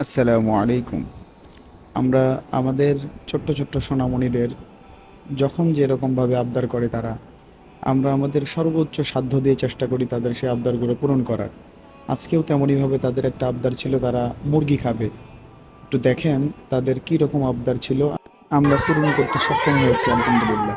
আসসালামু আলাইকুম আমরা আমাদের ছোট্ট ছোট্ট সোনামণিদের যখন যেরকমভাবে আবদার করে তারা আমরা আমাদের সর্বোচ্চ সাধ্য দিয়ে চেষ্টা করি তাদের সেই আবদারগুলো পূরণ করার আজকেও তেমনইভাবে তাদের একটা আবদার ছিল তারা মুরগি খাবে একটু দেখেন তাদের কী রকম আবদার ছিল আমরা পূরণ করতে সক্ষম হয়েছি আলহামদুলিল্লাহ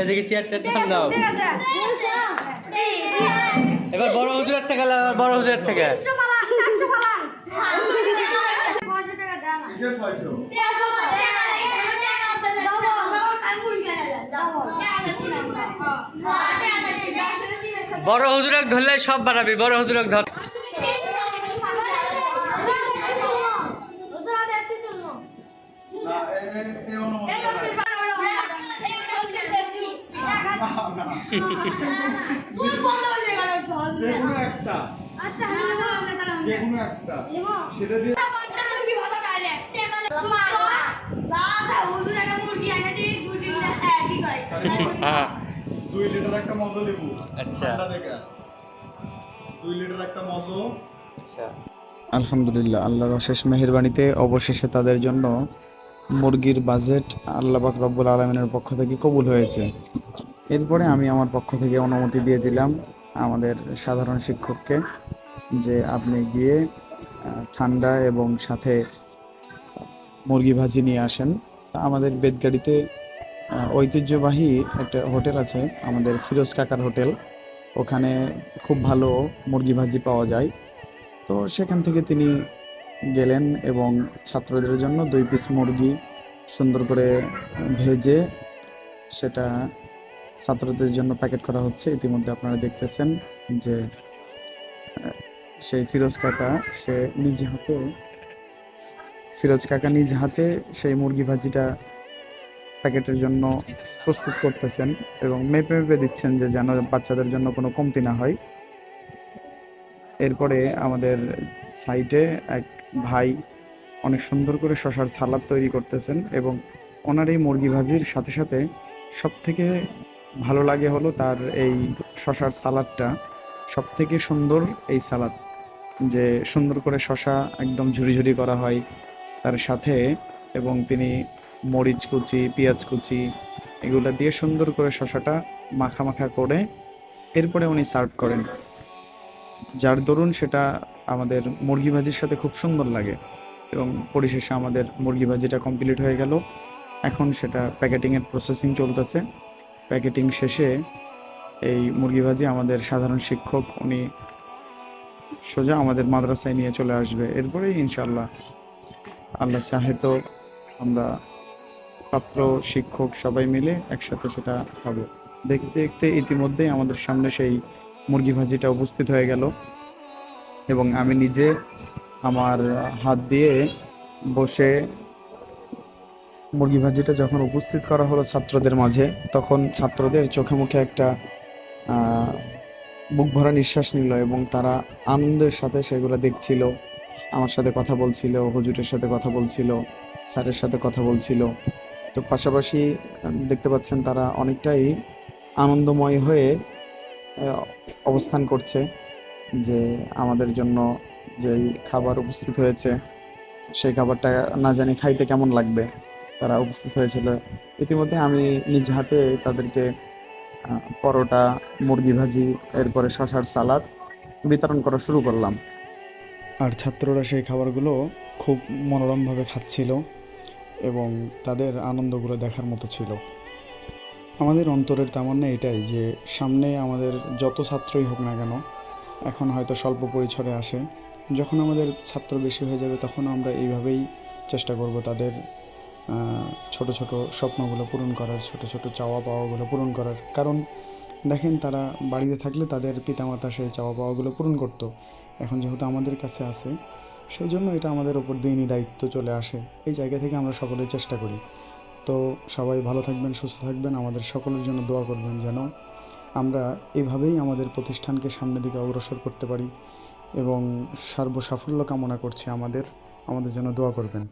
এদিকে চেয়ারটা টান দাও এবার বড় হুজুরের থেকে এবার বড় হুজুরের থেকে বড় হুজুরক ধরলে সব বাড়াবি বড় হুজুরক ধর। হ্যাঁ। দুই লিটার একটা মজো দেবো। আচ্ছা। ঠান্ডা দুই লিটার একটা মজো। আচ্ছা। আলহামদুলিল্লাহ আল্লাহর অশেষ মেহেরবানিতে অবশেষে তাদের জন্য মুরগির বাজেট আল্লাহ পাক রব্বুল আলমিনের পক্ষ থেকে কবুল হয়েছে। এরপরে আমি আমার পক্ষ থেকে অনুমতি দিয়ে দিলাম আমাদের সাধারণ শিক্ষককে যে আপনি গিয়ে ঠান্ডা এবং সাথে মুরগি ভাজি নিয়ে আসেন। তা আমাদের বেদগাড়িতে ঐতিহ্যবাহী একটা হোটেল আছে, আমাদের ফিরোজ কাকার হোটেল। ওখানে খুব ভালো মুরগি ভাজি পাওয়া যায়। তো সেখান থেকে তিনি গেলেন এবং ছাত্রদের জন্য দুই পিস মুরগি সুন্দর করে ভেজে সেটা ছাত্রদের জন্য প্যাকেট করা হচ্ছে। ইতিমধ্যে আপনারা দেখতেছেন যে, সেই ফিরোজ কাকা, সে নিজ হাতে, ফিরোজ কাকা নিজ হাতে সেই মুরগি ভাজিটা প্যাকেটের জন্য প্রস্তুত করতেছেন এবং মেপে মেপে দিচ্ছেন যে যেন বাচ্চাদের জন্য কোনো কমতি না হয়। এরপরে আমাদের সাইটে এক ভাই অনেক সুন্দর করে শশার সালাদ তৈরি করতেছেন এবং ওনার এই মুরগি ভাজির সাথে সাথে সব থেকে ভালো লাগে হলো তার এই শশার সালাদটা। সব থেকে সুন্দর এই সালাদ, যে সুন্দর করে শশা একদম ঝুরি ঝুরি করা হয় তার সাথে এবং তিনি মরিচ কুচি, পেঁয়াজ কুচি এগুলো দিয়ে সুন্দর করে শশাটা মাখা মাখা করে এরপরে উনি সার্ভ করেন। যার দরুন সেটা আমাদের মুরগি ভাজির সাথে খুব সুন্দর লাগে এবং পরিশেষে আমাদের মুরগি ভাজিটা কমপ্লিট হয়ে গেল। এখন সেটা প্যাকেটিংয়ের প্রসেসিং চলতেছে। প্যাকেটিং শেষে এই মুরগি ভাজি আমাদের সাধারণ শিক্ষক উনি সোজা আমাদের মাদ্রাসায় নিয়ে চলে আসবে। এরপরেই ইনশাল্লাহ আল্লাহ চাহে তো আমরা ছাত্র, শিক্ষক সবাই মিলে একসাথে সেটা খাব। দেখতে দেখতে ইতিমধ্যেই আমাদের সামনে সেই মুরগি ভাজিটা উপস্থিত হয়ে গেল। এবং আমি নিজে আমার হাত দিয়ে বসে মুরগি ভাজিটা যখন উপস্থিত করা হলো ছাত্রদের মাঝে, তখন ছাত্রদের চোখে মুখে একটা বুক ভরা নিঃশ্বাস নিল এবং তারা আনন্দের সাথে সেগুলো দেখছিল, আমার সাথে কথা বলছিল, হুজুরের সাথে কথা বলছিল, স্যারের সাথে কথা বলছিল। তো পাশাপাশি দেখতে পাচ্ছেন তারা অনেকটাই আনন্দময় হয়ে অবস্থান করছে যে আমাদের জন্য যেই খাবার উপস্থিত হয়েছে, সেই খাবারটা না জানি খাইতে কেমন লাগবে। তারা উপস্থিত হয়েছিল। ইতিমধ্যে আমি নিজ হাতে তাদেরকে পরোটা, মুরগি ভাজি, এরপরে শশার সালাদ বিতরণ করা শুরু করলাম। আর ছাত্ররা সেই খাবারগুলো খুব মনোরমভাবে খাচ্ছিল। এবং তাদের আনন্দগুলো দেখার মতো ছিল। আমাদের অন্তরের তামান্না এটাই যে, সামনে আমাদের যত ছাত্রই হোক না কেন, এখন হয়তো স্বল্প পরিসরে আসে। যখন আমাদের ছাত্র বেশি হয়ে যাবে, তখন আমরা এইভাবেই চেষ্টা করব তাদের ছোট ছোট স্বপ্নগুলো পূরণ করার, ছোট ছোট চাওয়া পাওয়াগুলো পূরণ করার। কারণ দেখেন, তারা বাড়িতে থাকলে তাদের পিতামাতা সেই চাওয়া পাওয়াগুলো পূরণ করতো। এখন যেহেতু আমাদের কাছে আছে সেই জন্য এটা আমাদের ওপর দিনই দায়িত্ব চলে আসে। এই জায়গা থেকে আমরা সকলে চেষ্টা করি। তো সবাই ভালো থাকবেন, সুস্থ থাকবেন। আমাদের সকলের জন্য দোয়া করবেন যেন আমরা এভাবেই আমাদের প্রতিষ্ঠানকে সামনের দিকে অগ্রসর করতে পারি এবং সর্ব সাফল্য কামনা করছি আমাদের। আমাদের জন্য দোয়া করবেন।